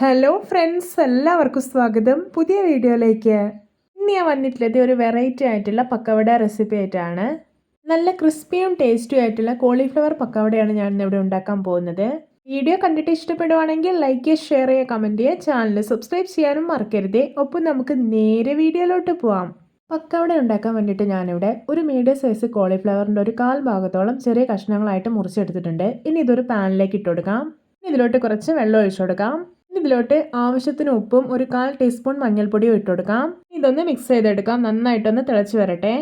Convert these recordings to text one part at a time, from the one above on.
Hello friends എല്ലാവർക്കും സ്വാഗതം. പുതിയ വീഡിയോയിലേക്ക്. ഇന്ന് ഞാൻ വന്നിട്ടുള്ളത് ഒരു വെറൈറ്റി ആയിട്ടുള്ള പക്കവട റെസിപ്പി ആയിട്ടാണ്. നല്ല ക്രിസ്പിയും ടേസ്റ്റും ആയിട്ടുള്ള കോളിഫ്ലവർ പക്കവടയാണ് ഞാൻ ഇന്നിവിടെ ഉണ്ടാക്കാൻ പോകുന്നത്. വീഡിയോ കണ്ടിട്ട് ഇഷ്ടപ്പെടുവാണെങ്കിൽ ലൈക്ക് ചെയ്യുക ഷെയർ ചെയ്യുക കമന്റ് ചെയ്യുക. ചാനൽ സബ്സ്ക്രൈബ് ചെയ്യാനും മറക്കരുതേ. ഒപ്പം നമുക്ക് നേരെ വീഡിയോയിലോട്ട് പോവാം. പക്കവട ഉണ്ടാക്കാൻ വേണ്ടിയിട്ട് ഞാനിവിടെ ഒരു മീഡിയം സൈസ് കോളിഫ്ലവറിന്റെ ഒരു കാൽ ഭാഗത്തോളം ചെറിയ കഷ്ണങ്ങളായിട്ട് മുറിച്ചെടുത്തിട്ടുണ്ട്. ഇനി ഇതൊരു പാനിലേക്ക് ഇട്ട് കൊടുക്കാം. ഇനി ഇതിലോട്ട് കുറച്ച് വെള്ളം ഒഴിച്ചു കൊടുക്കാം. ഇതിലോട്ട് ആവശ്യത്തിന് ഉപ്പും ഒരു കാൽ ടീസ്പൂൺ മഞ്ഞൾപ്പൊടിയും ഇട്ട് കൊടുക്കാം ഇതൊന്ന് മിക്സ് ചെയ്തെടുക്കാം. നന്നായിട്ടൊന്ന് തിളച്ച് വരട്ടെ.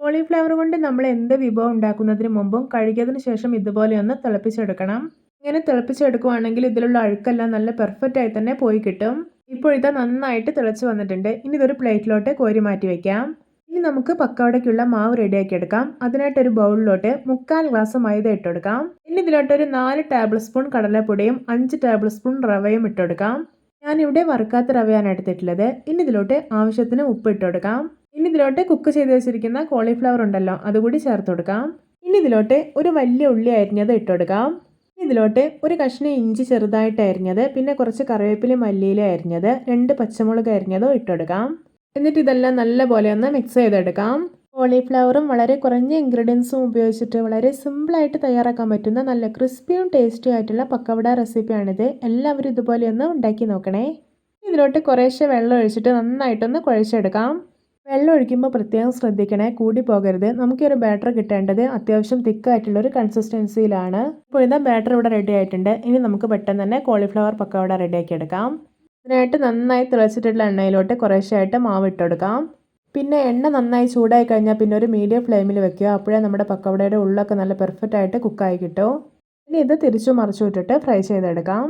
കോളിഫ്ലവർ കൊണ്ട് നമ്മൾ എന്ത് വിഭവം ഉണ്ടാക്കുന്നതിന് മുമ്പും കഴുകിയതിന് ശേഷം ഇതുപോലെ ഒന്ന് തിളപ്പിച്ചെടുക്കണം. ഇങ്ങനെ തിളപ്പിച്ചെടുക്കുവാണെങ്കിൽ ഇതിലുള്ള അഴുക്കെല്ലാം നല്ല പെർഫെക്റ്റ് ആയി തന്നെ പോയി കിട്ടും. ഇപ്പോൾ നന്നായിട്ട് തിളച്ച് വന്നിട്ടുണ്ട്. ഇനി ഇതൊരു പ്ലേറ്റിലോട്ട് കോരി മാറ്റി വെക്കാം. ഇനി നമുക്ക് പക്കവടയ്ക്കുള്ള മാവ് റെഡിയാക്കി എടുക്കാം. അതിനായിട്ട് ഒരു ബൗളിലോട്ട് മുക്കാൽ ഗ്ലാസ് മൈദ ഇട്ടെടുക്കാം. ഇനി ഇതിലോട്ട് ഒരു നാല് ടേബിൾ സ്പൂൺ കടലപ്പൊടിയും അഞ്ച് ടേബിൾ സ്പൂൺ റവയും ഇട്ടെടുക്കാം. ഞാനിവിടെ വറുക്കാത്ത റവയാണ് എടുത്തിട്ടുള്ളത്. ഇനി ഇതിലോട്ട് ആവശ്യത്തിന് ഉപ്പ് ഇട്ടെടുക്കാം. ഇനി ഇതിലോട്ട് കുക്ക് ചെയ്ത് വെച്ചിരിക്കുന്ന കോളിഫ്ലവർ ഉണ്ടല്ലോ അതുകൂടി ചേർത്ത് കൊടുക്കാം. ഇനി ഇതിലോട്ട് ഒരു വലിയ ഉള്ളി അരിഞ്ഞത് ഇട്ടെടുക്കാം. ഇതിലോട്ട് ഒരു കഷ്ണം ഇഞ്ചി ചെറുതായിട്ട് അരിഞ്ഞത് പിന്നെ കുറച്ച് കറിവേപ്പില മല്ലിയിലും അരിഞ്ഞത് രണ്ട് പച്ചമുളക് അരിഞ്ഞതും ഇട്ടെടുക്കാം. എന്നിട്ട് ഇതെല്ലാം നല്ലപോലെ ഒന്ന് മിക്സ് ചെയ്തെടുക്കാം. കോളിഫ്ലവറും വളരെ കുറഞ്ഞ ഇൻഗ്രീഡിയൻസും ഉപയോഗിച്ചിട്ട് വളരെ സിമ്പിളായിട്ട് തയ്യാറാക്കാൻ പറ്റുന്ന നല്ല ക്രിസ്പിയും ടേസ്റ്റിയും ആയിട്ടുള്ള പക്കവട റെസിപ്പിയാണിത് എല്ലാവരും ഇതുപോലെ ഒന്ന് ഉണ്ടാക്കി നോക്കണേ. ഇതിലോട്ട് കുറേശ്ശെ വെള്ളം ഒഴിച്ചിട്ട് നന്നായിട്ടൊന്ന് കുഴച്ചെടുക്കാം. വെള്ളം ഒഴിക്കുമ്പോൾ പ്രത്യേകം ശ്രദ്ധിക്കണേ കൂടി പോകരുത്. നമുക്കൊരു ബാറ്റർ കിട്ടേണ്ടത് അത്യാവശ്യം തിക്കായിട്ടുള്ള ഒരു കൺസിസ്റ്റൻസിയിലാണ് ഇപ്പോൾ ഇതാ ബാറ്റർ ഇവിടെ റെഡി ആയിട്ടുണ്ട്. ഇനി നമുക്ക് പെട്ടെന്ന് തന്നെ കോളിഫ്ലവർ പക്കവട റെഡിയാക്കി എടുക്കാം. ഇതിനായിട്ട് നന്നായി തിളച്ചിട്ടുള്ള എണ്ണയിലോട്ട് കുറേശ്ശായിട്ട് മാവ് ഇട്ടെടുക്കാം. പിന്നെ എണ്ണ നന്നായി ചൂടായി കഴിഞ്ഞാൽ പിന്നെ ഒരു മീഡിയം ഫ്ലെയിമിൽ വെക്കുക. അപ്പോഴേ നമ്മുടെ പക്കവടയുടെ ഉള്ളൊക്കെ നല്ല പെർഫെക്റ്റ് ആയിട്ട് കുക്കായി കിട്ടും. ഇനി ഇത് തിരിച്ചു മറിച്ചു വിട്ടിട്ട് ഫ്രൈ ചെയ്തെടുക്കാം.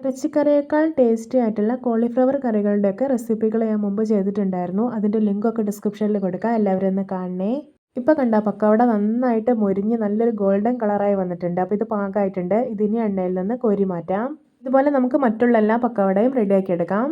ഇറച്ചിക്കറിയേക്കാൾ ടേസ്റ്റി ആയിട്ടുള്ള കോളിഫ്ലവർ കറികളുടെയൊക്കെ റെസിപ്പികൾ ഞാൻ മുമ്പ് ചെയ്തിട്ടുണ്ടായിരുന്നു. അതിന്റെ ലിങ്കൊക്കെ ഡിസ്ക്രിപ്ഷനിൽ കൊടുക്കാം. എല്ലാവരും ഒന്ന് കാണണേ. ഇപ്പോൾ കണ്ട പക്കവട നന്നായിട്ട് മുരിഞ്ഞ് നല്ലൊരു ഗോൾഡൻ കളറായി വന്നിട്ടുണ്ട്. അപ്പോൾ ഇത് പാകമായിട്ടുണ്ട് ഇതിനി എണ്ണയിൽ നിന്ന് കോരി മാറ്റാം. ഇതുപോലെ നമുക്ക് മറ്റുള്ള എല്ലാ പക്കവടയും റെഡിയാക്കി എടുക്കാം.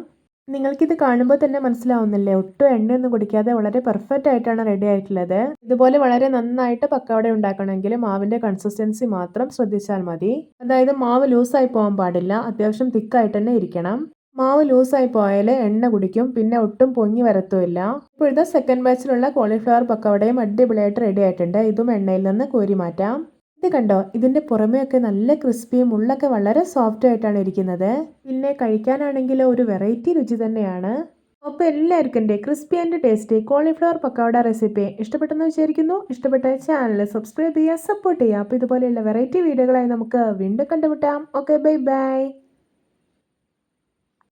നിങ്ങൾക്കിത് കാണുമ്പോൾ തന്നെ മനസ്സിലാവുന്നില്ലേ? ഒട്ടും എണ്ണയൊന്നും കുടിക്കാതെ വളരെ പെർഫെക്റ്റ് ആയിട്ടാണ് റെഡി ആയിട്ടുള്ളത്. ഇതുപോലെ വളരെ നന്നായിട്ട് പക്കവട ഉണ്ടാക്കണമെങ്കിൽ മാവിന്റെ കൺസിസ്റ്റൻസി മാത്രം ശ്രദ്ധിച്ചാൽ മതി. അതായത് മാവ് ലൂസായി പോകാൻ പാടില്ല. അത്യാവശ്യം തിക്കായിട്ട് തന്നെ ഇരിക്കണം. മാവ് ലൂസായി പോയാൽ എണ്ണ കുടിക്കും. പിന്നെ ഒട്ടും പൊങ്ങി വരത്തുമില്ല ഇപ്പോഴത്തെ സെക്കൻഡ് ബാച്ചിലുള്ള കോളിഫ്ലവർ പക്കവടയും അടിപൊളിയായിട്ട് റെഡി ആയിട്ടുണ്ട്. ഇതും എണ്ണയിൽ നിന്ന് കോരി മാറ്റാം. ഇത് കണ്ടോ? ഇതിന്റെ പുറമെയൊക്കെ നല്ല ക്രിസ്പിയും ഉള്ളൊക്കെ വളരെ സോഫ്റ്റ് ആയിട്ടാണ് ഇരിക്കുന്നത്. പിന്നെ കഴിക്കാനാണെങ്കിൽ ഒരു വെറൈറ്റി രുചി തന്നെയാണ്. അപ്പോൾ എല്ലാവർക്കും എന്റെ crispy and tasty cauliflower pakkavada recipe ഇഷ്ടപ്പെട്ടെന്ന് വിചാരിക്കുന്നു. ഇഷ്ടപ്പെട്ട ചാനൽ സബ്സ്ക്രൈബ് ചെയ്യുക സപ്പോർട്ട് ചെയ്യുക. അപ്പോൾ ഇതുപോലെയുള്ള വെറൈറ്റി വീഡിയോകളായി നമുക്ക് വീണ്ടും കണ്ടുമുട്ടാം. Okay bye bye